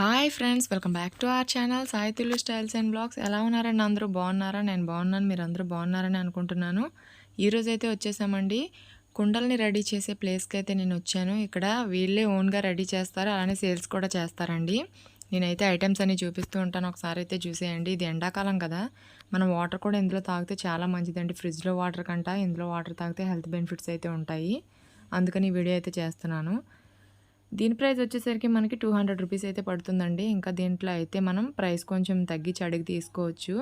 Hi friends welcome back to our channel Sai Telugu styles and blogs ఎలా ఉన్నారండి? అందరూ బాగున్నారా? నేను బాగున్నాను మీరు అందరూ బాగున్నారని అనుకుంటున్నాను. ఈరోజు అయితే వచ్చేసామండి. కుండల్ని రెడీ చేసే ప్లేస్కి అయితే నేను వచ్చాను. ఇక్కడ వీళ్ళే ఓన్గా రెడీ చేస్తారు అలానే సేల్స్ కూడా చేస్తారండి. నేనైతే ఐటమ్స్ అన్ని చూపిస్తూ ఉంటాను. ఒకసారి అయితే చూసేయండి. ఇది ఎండాకాలం కదా. మనం వాటర్ కూడా ఇందులో తాగితే చాలా మంచిదండి. ఫ్రిడ్జ్లో వాటర్ కంట ఇందులో వాటర్ తాగితే హెల్త్ బెనిఫిట్స్ అయితే ఉంటాయి. అందుకని ఈ వీడియో అయితే చేస్తున్నాను. దీని ప్రైస్ వచ్చేసరికి మనకి టూ హండ్రెడ్ రూపీస్ అయితే పడుతుందండి. ఇంకా దీంట్లో అయితే మనం ప్రైస్ కొంచెం తగ్గించి అడిగి తీసుకోవచ్చు.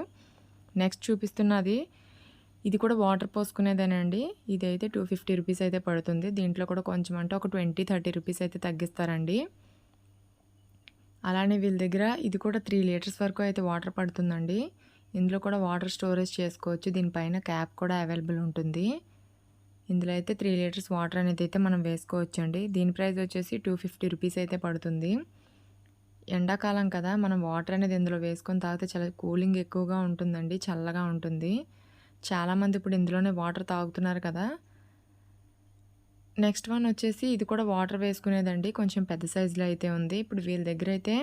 నెక్స్ట్ చూపిస్తున్నది ఇది కూడా వాటర్ పోసుకునేదేనండి. ఇది అయితే టూ ఫిఫ్టీ రూపీస్ అయితే పడుతుంది. దీంట్లో కూడా కొంచెం అంటే ఒక ట్వంటీ థర్టీ రూపీస్ అయితే తగ్గిస్తారండి. అలానే వీళ్ళ దగ్గర ఇది కూడా త్రీ లీటర్స్ వరకు అయితే వాటర్ పడుతుందండి. ఇందులో కూడా వాటర్ స్టోరేజ్ చేసుకోవచ్చు. దీనిపైన క్యాప్ కూడా అవైలబుల్ ఉంటుంది. ఇందులో అయితే త్రీ లీటర్స్ వాటర్ అనేది అయితే మనం వేసుకోవచ్చు అండి దీని ప్రైస్ వచ్చేసి టూ ఫిఫ్టీ రూపీస్ అయితే పడుతుంది. ఎండాకాలం కదా మనం వాటర్ అనేది ఇందులో వేసుకొని తాగితే చాలా కూలింగ్ ఎక్కువగా ఉంటుందండి చల్లగా ఉంటుంది. చాలామంది ఇప్పుడు ఇందులోనే వాటర్ తాగుతున్నారు కదా. నెక్స్ట్ వన్ వచ్చేసి ఇది కూడా వాటర్ వేసుకునేదండి కొంచెం పెద్ద సైజులో అయితే ఉంది. ఇప్పుడు వీళ్ళ దగ్గర అయితే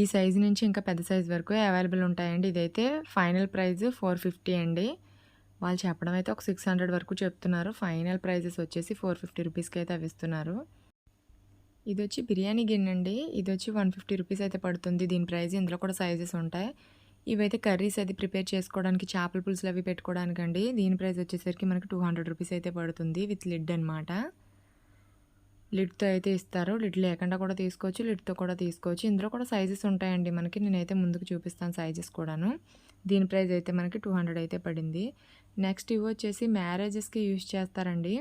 ఈ సైజు నుంచి ఇంకా పెద్ద సైజు వరకు అవైలబుల్ ఉంటాయండి. ఇదైతే ఫైనల్ ప్రైస్ ఫోర్ ఫిఫ్టీ అండి. వాళ్ళు చెప్పడం అయితే ఒక సిక్స్ హండ్రెడ్ వరకు చెప్తున్నారు. ఫైనల్ ప్రైజెస్ వచ్చేసి ఫోర్ ఫిఫ్టీ రూపీస్కి అయితే అవి ఇస్తున్నారు. ఇది వచ్చి బిర్యానీ గిన్నె అండి ఇది వచ్చి వన్ ఫిఫ్టీ రూపీస్ అయితే పడుతుంది దీని ప్రైస్. ఇందులో కూడా సైజెస్ ఉంటాయి. ఇవైతే కర్రీస్ అది ప్రిపేర్ చేసుకోవడానికి చేపల పులుసులు అవి పెట్టుకోవడానికి అండి దీని ప్రైస్ వచ్చేసరికి మనకి టూ హండ్రెడ్ రూపీస్ అయితే పడుతుంది విత్ లిడ్ అనమాట లిడ్తో అయితే ఇస్తారు. లిడ్ లేకుండా కూడా తీసుకోవచ్చు లిడ్తో కూడా తీసుకోవచ్చు. ఇందులో కూడా సైజెస్ ఉంటాయండి మనకి. నేనైతే ముందుకు చూపిస్తాను సైజెస్ కూడాను. దీని ప్రైస్ అయితే మనకి టూ హండ్రెడ్ అయితే పడింది. నెక్స్ట్ ఇవి వచ్చేసి మ్యారేజెస్కి యూజ్ చేస్తారండి.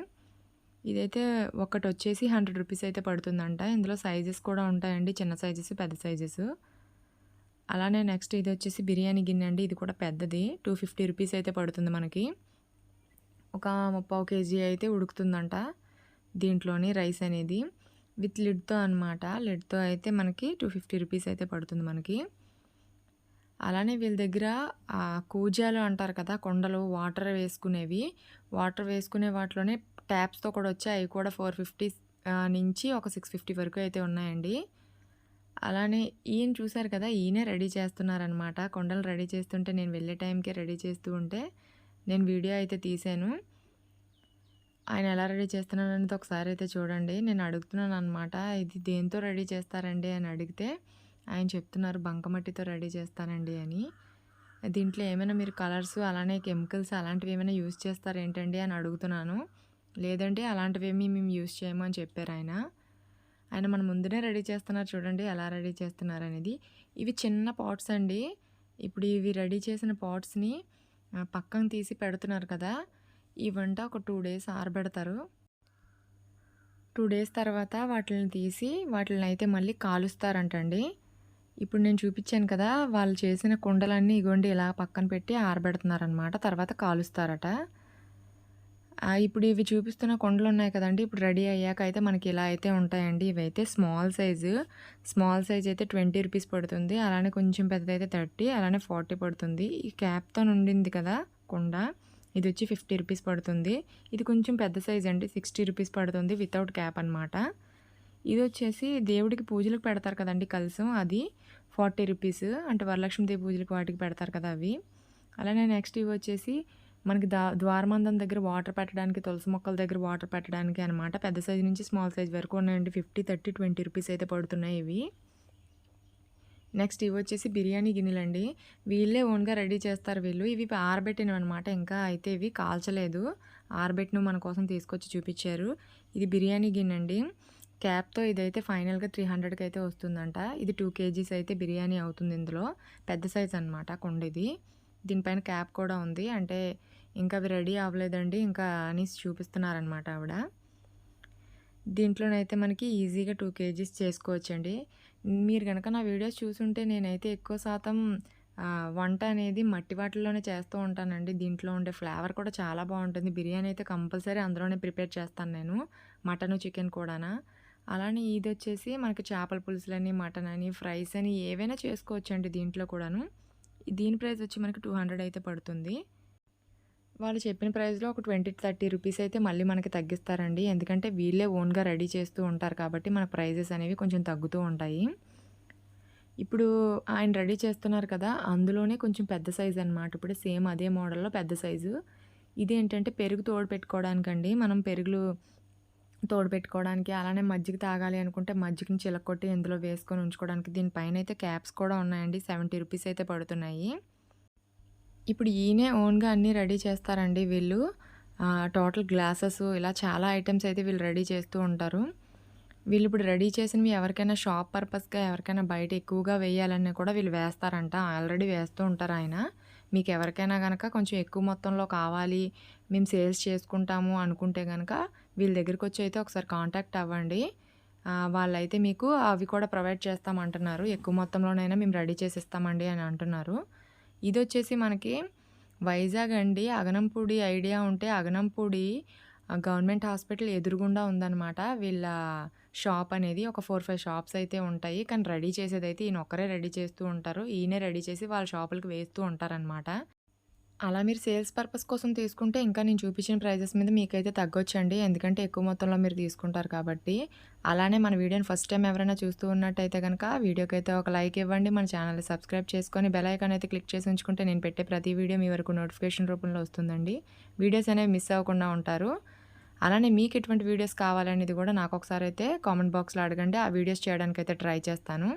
ఇదైతే ఒకటి వచ్చేసి హండ్రెడ్ రూపీస్ అయితే పడుతుందంట. ఇందులో సైజెస్ కూడా ఉంటాయండి. చిన్న సైజెస్ పెద్ద సైజెస్. అలానే నెక్స్ట్ ఇది వచ్చేసి బిర్యానీ గిన్నె అండి. ఇది కూడా పెద్దది. టూ ఫిఫ్టీ రూపీస్ అయితే పడుతుంది మనకి. ఒక ముప్పావు కేజీ అయితే ఉడుకుతుందంట. దీంట్లోని రైస్ అనేది విత్ లిడ్తో అనమాట లిడ్తో అయితే మనకి టూ ఫిఫ్టీ రూపీస్ అయితే పడుతుంది మనకి. అలానే వీళ్ళ దగ్గర కూజాలు అంటారు కదా కొండలు వాటర్ వేసుకునేవి. వాటర్ వేసుకునే వాటిలోనే ట్యాప్స్తో కూడా వచ్చాయి. అవి కూడా ఫోర్ ఫిఫ్టీ నుంచి ఒక సిక్స్ ఫిఫ్టీ వరకు అయితే ఉన్నాయండి. అలానే ఈయన చూశారు కదా ఈయనే రెడీ చేస్తున్నారనమాట కొండలు రెడీ చేస్తుంటే నేను వెళ్ళే టైంకే రెడీ చేస్తూ ఉంటే నేను వీడియో అయితే తీశాను. ఆయన ఎలా రెడీ చేస్తున్నాను అనేది ఒకసారి అయితే చూడండి. నేను అడుగుతున్నాను అనమాట ఇది దేంతో రెడీ చేస్తారండి అని అడిగితే ఆయన చెప్తున్నారు బంకమట్టితో రెడీ చేస్తానండి అని. దీంట్లో ఏమైనా మీరు కలర్స్ అలానే కెమికల్స్ అలాంటివి ఏమైనా యూస్ చేస్తారేంటండి అని అడుగుతున్నాను. లేదంటే అలాంటివి ఏమి మేము యూస్ చేయము అని చెప్పారు ఆయన. ఆయన మన ముందునే రెడీ చేస్తున్నారు చూడండి ఎలా రెడీ చేస్తున్నారు అనేది. ఇవి చిన్న పాట్స్ అండి. ఇప్పుడు ఇవి రెడీ చేసిన పాట్స్ని పక్కన తీసి పెడుతున్నారు కదా ఇవంట ఒక టూ డేస్ ఆరబెడతారు. టూ డేస్ తర్వాత వాటిని తీసి వాటిని అయితే మళ్ళీ కాలుస్తారంటండి. ఇప్పుడు నేను చూపించాను కదా వాళ్ళు చేసిన కుండలన్నీ ఇగోండి ఇలా పక్కన పెట్టి ఆరబెడుతున్నారనమాట తర్వాత కాలుస్తారట. ఇప్పుడు ఇవి చూపిస్తున్న కొండలు ఉన్నాయి కదండి ఇప్పుడు రెడీ అయ్యాక అయితే మనకి ఇలా అయితే ఉంటాయండి. ఇవైతే స్మాల్ సైజు. స్మాల్ సైజ్ అయితే ట్వంటీ రూపీస్ పడుతుంది అలానే కొంచెం పెద్దదైతే థర్టీ అలానే ఫార్టీ పడుతుంది. ఈ క్యాప్తో ఉండింది కదా కొండ. ఇది వచ్చి ఫిఫ్టీ రూపీస్ పడుతుంది. ఇది కొంచెం పెద్ద సైజ్ అండి సిక్స్టీ రూపీస్ పడుతుంది వితౌట్ క్యాప్ అనమాట ఇది వచ్చేసి దేవుడికి పూజలకు పెడతారు కదండి కలసం అది ఫార్టీ రూపీస్. అంటే వరలక్ష్మీదేవి పూజలకు వాటికి పెడతారు కదా అవి. అలానే నెక్స్ట్ ఇవి వచ్చేసి మనకి దా ద్వారమందం దగ్గర వాటర్ పెట్టడానికి తులసి మొక్కల దగ్గర వాటర్ పెట్టడానికి అనమాట పెద్ద సైజు నుంచి స్మాల్ సైజ్ వరకు ఉన్నాయండి. ఫిఫ్టీ థర్టీ ట్వంటీ రూపీస్ అయితే పడుతున్నాయి ఇవి. నెక్స్ట్ ఇవి వచ్చేసి బిర్యానీ గిన్నెలండి. వీళ్ళే ఓన్గా రెడీ చేస్తారు వీళ్ళు. ఇవి ఆరబెట్టినవి అనమాట ఇంకా అయితే ఇవి కాల్చలేదు. ఆరబెట్టినవి మన కోసం తీసుకొచ్చి చూపించారు. ఇది బిర్యానీ గిన్నె అండి క్యాప్తో ఇదైతే ఫైనల్గా త్రీ హండ్రెడ్కి అయితే వస్తుందంట. ఇది టూ కేజీస్ అయితే బిర్యానీ అవుతుంది ఇందులో. పెద్ద సైజ్ అనమాట కొండ ఇది దీనిపైన క్యాప్ కూడా ఉంది. అంటే ఇంకా అవి రెడీ అవ్వలేదండి. ఇంకా అనేసి చూపిస్తున్నారనమాట ఆవిడ. దీంట్లోనైతే మనకి ఈజీగా టూ కేజీస్ చేసుకోవచ్చండి. మీరు కనుక నా వీడియోస్ చూసుంటే నేనైతే ఎక్కువ శాతం వంట అనేది మట్టి వాటిల్లోనే చేస్తూ ఉంటానండి. దీంట్లో ఉండే ఫ్లేవర్ కూడా చాలా బాగుంటుంది. బిర్యానీ అయితే కంపల్సరీ అందులోనే ప్రిపేర్ చేస్తాను నేను మటన్ చికెన్ కూడానా. అలానే ఇది వచ్చేసి మనకి చేపల పులుసులని మటన్ అని ఫ్రైస్ అని ఏవైనా చేసుకోవచ్చండి దీంట్లో కూడాను. దీని ప్రైస్ వచ్చి మనకి టూ హండ్రెడ్ అయితే పడుతుంది. వాళ్ళు చెప్పిన ప్రైస్లో ఒక ట్వంటీ థర్టీ రూపీస్ అయితే మళ్ళీ మనకి తగ్గిస్తారండి ఎందుకంటే వీళ్ళే ఓన్గా రెడీ చేస్తూ ఉంటారు కాబట్టి మన ప్రైజెస్ అనేవి కొంచెం తగ్గుతూ ఉంటాయి ఇప్పుడు ఆయన రెడీ చేస్తున్నారు కదా! అందులోనే కొంచెం పెద్ద సైజ్ అనమాట. ఇప్పుడు సేమ్ అదే మోడల్‌లో పెద్ద సైజు. ఇదేంటంటే పెరుగు తోడు పెట్టుకోవడానికండి. మనం పెరుగులు తోడు పెట్టుకోవడానికి, అలానే మజ్జిగ తాగాలి అనుకుంటే మజ్జిగని చిలక్కొట్టి ఇందులో వేసుకొని ఉంచుకోవడానికి. దీనిపైన అయితే క్యాప్స్ కూడా ఉన్నాయండి. 70 రూపీస్ అయితే పడుతున్నాయి. ఇప్పుడు ఈయనే ఓన్‌గా అన్నీ రెడీ చేస్తారండి వీళ్ళు. టోటల్ గ్లాసెస్ ఇలా చాలా ఐటమ్స్ అయితే వీళ్ళు రెడీ చేస్తూ ఉంటారు. వీళ్ళు ఇప్పుడు రెడీ చేసినవి ఎవరికైనా షాప్ పర్పస్‌గా ఎవరికైనా బయట ఎక్కువగా వేయాలని కూడా వీళ్ళు వేస్తారంట. ఆల్రెడీ వేస్తూ ఉంటారు ఆయన. మీకు ఎవరికైనా కనుక కొంచెం ఎక్కువ మొత్తంలో కావాలి, మేము సేల్స్ చేసుకుంటాము అనుకుంటే కనుక వీళ్ళ దగ్గరికి వచ్చి అయితే ఒకసారి కాంటాక్ట్ అవ్వండి. వాళ్ళైతే మీకు అవి కూడా ప్రొవైడ్ చేస్తామంటున్నారు. ఎక్కువ మొత్తంలోనైనా మేము రెడీ చేసి ఇస్తామండి అని అంటున్నారు. ఇది వచ్చేసి మనకి వైజాగ్ అండి. అగనంపూడి ఐడియా ఉంటే అగనంపూడి గవర్నమెంట్ హాస్పిటల్ ఎదురుగుండా ఉందన్నమాట వీళ్ళ షాప్ అనేది. ఒక 4, 5 షాప్స్ అయితే ఉంటాయి. కానీ రెడీ చేసేదైతే ఈయన ఒక్కరే రెడీ చేస్తూ ఉంటారు. ఈయనే రెడీ చేసి వాళ్ళ షాపులకి వేస్తూ ఉంటారనమాట. అలా మీరు సేల్స్ పర్పస్ కోసం తీసుకుంటే ఇంకా నేను చూపించిన ప్రైజెస్ మీద మీకైతే తగ్గొచ్చండి. ఎందుకంటే ఎక్కువ మొత్తంలో మీరు తీసుకుంటారు కాబట్టి. అలానే మన వీడియోని ఫస్ట్ టైం ఎవరైనా చూస్తూ ఉన్నట్టయితే గనక వీడియోకైతే ఒక లైక్ ఇవ్వండి. మన ఛానల్‌ని సబ్స్క్రైబ్ చేసుకొని బెల్ ఐకాన్ అయితే క్లిక్ చేసి ఉంచుకుంటే నేను పెట్టే ప్రతి వీడియో మీ వరకు నోటిఫికేషన్ రూపంలో వస్తుందండి. వీడియోస్ అనేవి మిస్ అవ్వకుండా ఉంటారు. అలానే మీకు ఎటువంటి వీడియోస్ కావాలనేది కూడా నాకు ఒకసారి అయితే కామెంట్ బాక్స్‌లో అడగండి. ఆ వీడియోస్ చేయడానికైతే ట్రై చేస్తాను.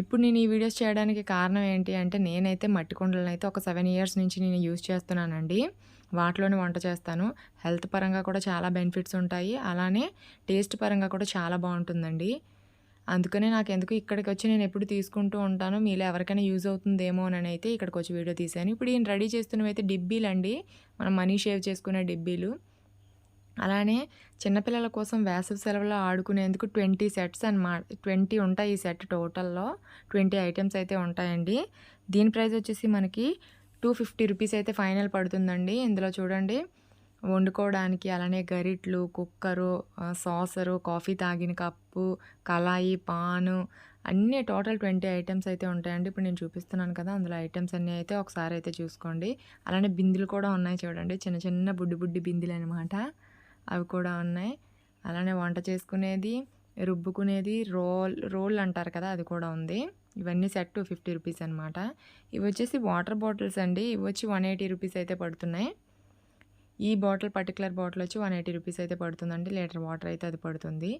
ఇప్పుడు నేను ఈ వీడియోస్ చేయడానికి కారణం ఏంటి అంటే నేనైతే మట్టి అయితే ఒక సెవెన్ ఇయర్స్ నుంచి నేను యూజ్ చేస్తున్నానండి. వాటిలోనే వంట చేస్తాను. హెల్త్ పరంగా కూడా చాలా బెనిఫిట్స్ ఉంటాయి. అలానే టేస్ట్ పరంగా కూడా చాలా బాగుంటుందండి అందుకనే నాకు ఎందుకు ఇక్కడికి వచ్చి నేను ఎప్పుడు తీసుకుంటూ ఉంటాను. మీలో ఎవరికైనా యూజ్ అవుతుందేమోనని అయితే ఇక్కడికొచ్చి వీడియో తీశాను. ఇప్పుడు ఈయన రెడీ చేస్తున్నవి అయితే డిబ్బీలు అండి మనం మనీ షేవ్ చేసుకునే డిబ్బీలు. అలానే చిన్నపిల్లల కోసం వేసవి సెలవులో ఆడుకునేందుకు 20 సెట్స్ అనమాట. 20 ఉంటాయి ఈ సెట్ టోటల్‌లో. ట్వంటీ ఐటమ్స్ అయితే ఉంటాయండి. దీని ప్రైస్ వచ్చేసి మనకి 250 రూపీస్ అయితే ఫైనల్ పడుతుందండి. ఇందులో చూడండి వండుకోవడానికి అలానే గరిట్లు, కుక్కరు, సాసరు, కాఫీ తాగిన కప్పు, కళాయి, పాను అన్నీ టోటల్ ట్వంటీ ఐటమ్స్ అయితే ఉంటాయండి. ఇప్పుడు నేను చూపిస్తున్నాను కదా! అందులో ఐటమ్స్ అన్నీ అయితే ఒకసారి అయితే చూసుకోండి. అలానే బిందులు కూడా ఉన్నాయి చూడండి. చిన్న చిన్న బుడ్డి బుడ్డి బిందులు అనమాట అవి కూడా ఉన్నాయి. అలానే వంట చేసుకునేది, రుబ్బుకునేది, రోల్ రోల్ అంటారు కదా! అది కూడా ఉంది. ఇవన్నీ సెట్ 250 రూపీస్ అనమాట. వచ్చేసి వాటర్ బాటిల్స్ అండి. ఇవి వచ్చి వన్ ఎయిటీ రూపీస్ అయితే పడుతున్నాయి. ఈ బాటిల్ పర్టికులర్ బాటిల్ వచ్చి 180 రూపీస్ అయితే పడుతుందండి. లీటర్ వాటర్ అయితే అది పడుతుంది.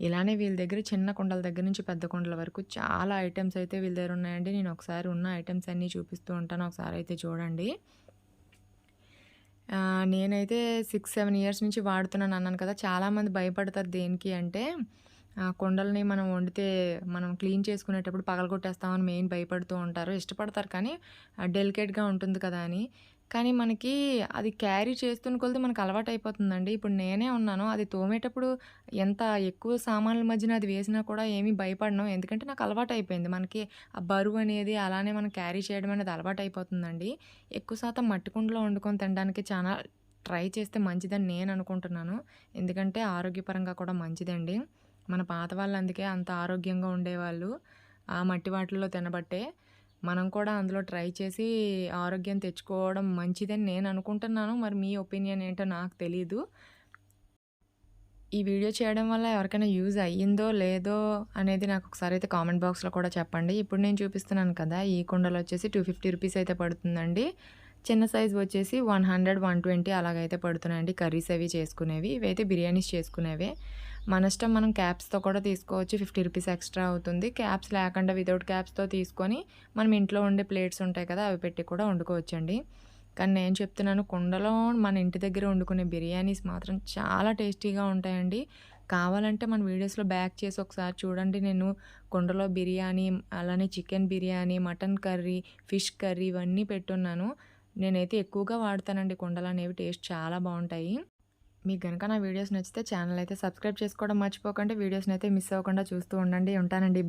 ఇలానే వీళ్ళ దగ్గర చిన్న కుండల దగ్గర నుంచి పెద్ద కుండల వరకు చాలా ఐటమ్స్ అయితే వీళ్ళ దగ్గర ఉన్నాయండి. నేను ఒకసారి ఉన్న ఐటమ్స్ అన్నీ చూపిస్తూ ఉంటాను. ఒకసారి అయితే చూడండి. నేనైతే 6, 7 ఇయర్స్ నుంచి వాడుతున్నాను అన్నాను కదా! చాలామంది భయపడతారు దేనికి అంటే ఆహ్, కుండలని మనం వండితే మనం క్లీన్ చేసుకునేటప్పుడు పగలగొట్టేస్తామని మెయిన్ భయపడుతూ ఉంటారు. ఇష్టపడతారు కానీ డెలికేట్‌గా ఉంటుంది కదా అని. కానీ మనకి అది క్యారీ చేస్తున్న కొలది మనకు అలవాటయిపోతుందండి. ఇప్పుడు నేనే ఉన్నాను. అది తోమేటప్పుడు ఎంత ఎక్కువ సామాన్ల మధ్యన అది వేసినా కూడా ఏమీ భయపడను. ఎందుకంటే నాకు అలవాటు అయిపోయింది మనకి ఆ బరువు అనేది అలానే మనం క్యారీ చేయడం అనేది అలవాటు అయిపోతుందండి ఎక్కువ శాతం మట్టి కుండలో వండుకొని తినడానికి చాలా ట్రై చేస్తే మంచిదని నేను అనుకుంటున్నాను. ఎందుకంటే ఆరోగ్యపరంగా కూడా మంచిదండి. మన పాత వాళ్ళు అందుకే అంత ఆరోగ్యంగా ఉండేవాళ్ళు. ఆ మట్టి వాటిల్లో తినబట్టే. మనం కూడా అందులో ట్రై చేసి ఆరోగ్యం తెచ్చుకోవడం మంచిదని నేను అనుకుంటున్నాను. మరి మీ ఒపీనియన్ ఏంటో నాకు తెలీదు. ఈ వీడియో చేయడం వల్ల ఎవరికైనా యూజ్ అయ్యిందో లేదో అనేది నాకు ఒకసారి అయితే కామెంట్ బాక్స్‌లో కూడా చెప్పండి. ఇప్పుడు నేను చూపిస్తున్నాను కదా! ఈ కుండలు వచ్చేసి 250 రూపీస్ అయితే పడుతుందండి. చిన్న సైజ్ వచ్చేసి 100, 120 అలాగైతే పడుతున్నాయండి. కర్రీస్ అవి చేసుకునేవి. ఇవైతే బిర్యానీస్ చేసుకునేవే. మన ఇష్టం మనం క్యాప్స్‌తో కూడా తీసుకోవచ్చు. 50 రూపీస్ ఎక్స్ట్రా అవుతుంది. క్యాప్స్ లేకుండా వితౌట్ క్యాప్స్‌తో తీసుకొని మనం ఇంట్లో ఉండే ప్లేట్స్ ఉంటాయి కదా! అవి పెట్టి కూడా వండుకోవచ్చండి. కానీ నేను చెప్తున్నాను కుండలో మన ఇంటి దగ్గర వండుకునే బిర్యానీస్ మాత్రం చాలా టేస్టీగా ఉంటాయండి. కావాలంటే మన వీడియోస్‌లో బ్యాక్ చేసి ఒకసారి చూడండి. నేను కుండలో బిర్యానీ, అలానే chicken biryani, mutton curry, fish curry ఇవన్నీ పెట్టున్నాను. నేనైతే ఎక్కువగా వాడతానండి కుండలనేవి. టేస్ట్ చాలా బాగుంటాయి మీకు కనుక నా వీడియోస్ నచ్చితే ఛానల్ అయితే సబ్స్క్రైబ్ చేసుకోవడం మర్చిపోకండి. అయితే మిస్ అవ్వకుండా చూస్తూ ఉండండి. ఉంటానండి.